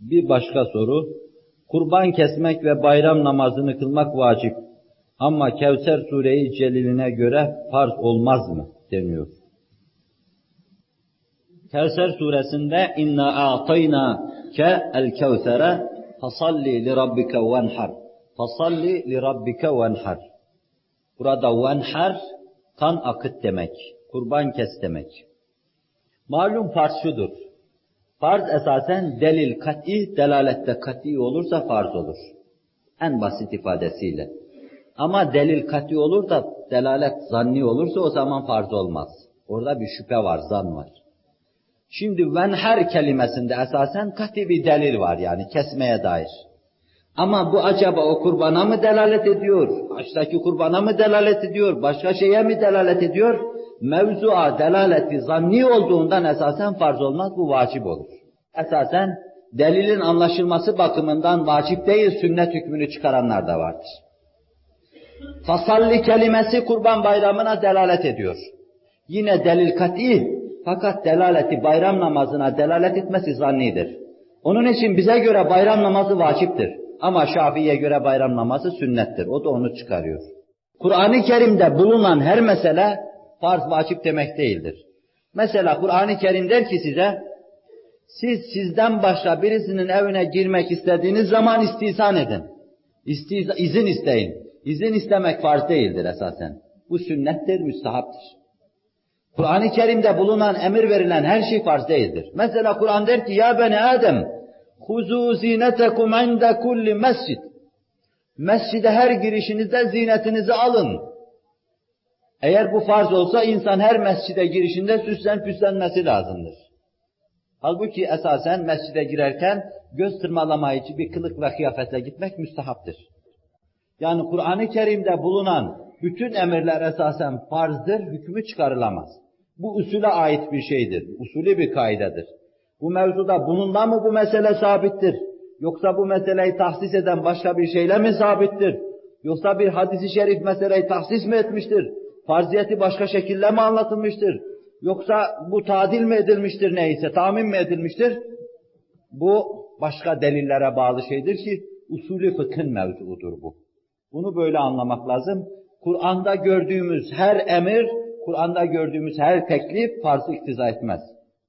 Bir başka soru, kurban kesmek ve bayram namazını kılmak vacip. Ama Kevser Sure-i Celil'ine göre farz olmaz mı deniyor. Kevser suresinde inna a'tayna ke el kevsere fasalli li rabbike venhar. Fasalli li rabbike venhar. Burada venhar kan akıt demek. Kurban kes demek. Malum farz. Farz esasen delil kat'i, delalette kat'i olursa farz olur. En basit ifadesiyle. Ama delil kat'i olur da delalet zanni olursa o zaman farz olmaz. Orada bir şüphe var, zan var. Şimdi venher kelimesinde esasen kat'i bir delil var yani kesmeye dair. Ama bu acaba o kurbana mı delalet ediyor? Baştaki kurbana mı delalet ediyor? Başka şeye mi delalet ediyor? Mevzua delaleti zanni olduğundan esasen farz olmaz, bu vacip olur. Esasen delilin anlaşılması bakımından vacip değil, sünnet hükmünü çıkaranlar da vardır. Fasalli kelimesi kurban bayramına delalet ediyor. Yine delil kat'i, fakat delaleti bayram namazına delalet etmesi zannidir. Onun için bize göre bayram namazı vaciptir. Ama Şafii'ye göre bayram namazı sünnettir. O da onu çıkarıyor. Kur'an-ı Kerim'de bulunan her mesele farz vacip demek değildir. Mesela Kur'an-ı Kerim der ki size, siz sizden başka birisinin evine girmek istediğiniz zaman istihsan edin. İstiza, izin isteyin. İzin istemek farz değildir esasen. Bu sünnettir, müstahaptır. Kur'an-ı Kerim'de bulunan emir verilen her şey farz değildir. Mesela Kur'an der ki ya beni Adem huzu zinetekum inde kulli mescid. Mescide her girişinizde zinetinizi alın. Eğer bu farz olsa insan her mescide girişinde süslen püslenmesi lazımdır. Halbuki esasen mescide girerken göz tırmalamayıcı bir kılık ve kıyafetle gitmek müstahaptır. Yani Kur'an-ı Kerim'de bulunan bütün emirler esasen farzdır, hükmü çıkarılamaz. Bu usule ait bir şeydir, usulü bir kaidedir. Bu mevzuda bununla mı bu mesele sabittir? Yoksa bu meseleyi tahsis eden başka bir şeyle mi sabittir? Yoksa bir hadisi şerif meseleyi tahsis mi etmiştir? Farziyeti başka şekilde mi anlatılmıştır? Yoksa bu tadil mi edilmiştir neyse, tahmin mi edilmiştir? Bu başka delillere bağlı şeydir ki usulü fıkhın mevzuudur bu. Bunu böyle anlamak lazım. Kur'an'da gördüğümüz her emir, Kur'an'da gördüğümüz her teklif farzı iktiza etmez.